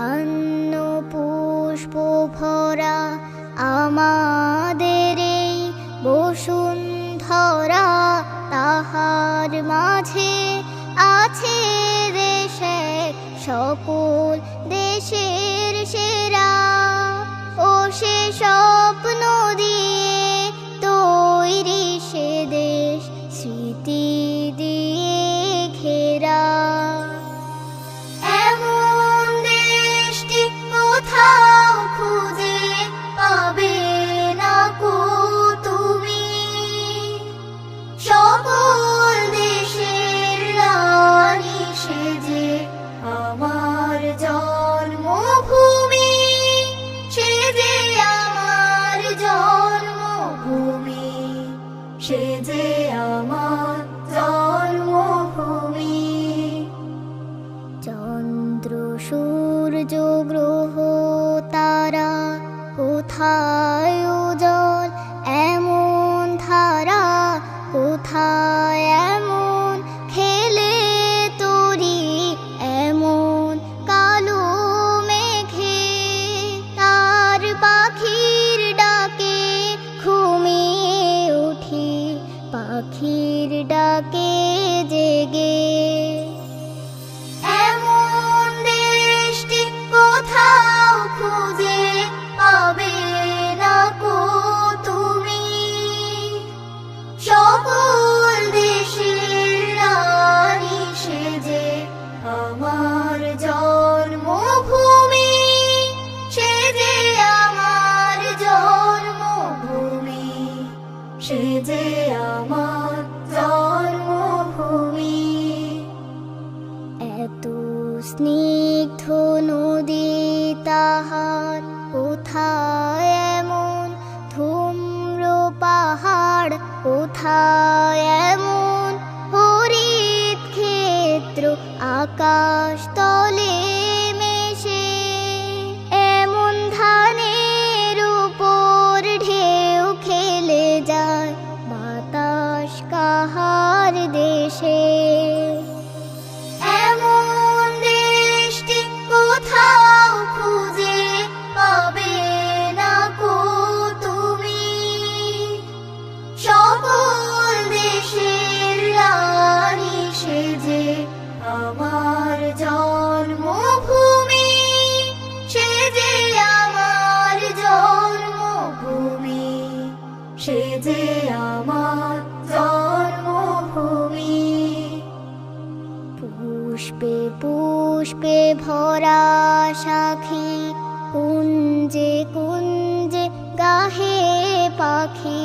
ধন্য পুষ্প ভরা আমাদের বসুন্ধরা তাহার মাঝে আছে দেশে সকল দেশের সেরা সূর্য গ্রহ তারা কোথায় উজ্জ্বল? এমন ধারা কোথায়? এমন খেলে তরি? এমন কালো মেঘে তার পাখির ডাকে ঘুমিয়ে উঠি। পাখির ডাকে জেগে আমার জন্মভূমি সেজে আমার জন্মভূমি সেজে আমার জন্মভূমি। এত স্নিগ্ধ নদী তাহার কোথায় এমন ধূম্র পাহাড়, কোথায় এমন আকাশ তলে সেজে আমার জন্মভূমি। পুষ্পে পুষ্পে ভরা শাখি কুঞ্জে কুঞ্জে গাহে পাখি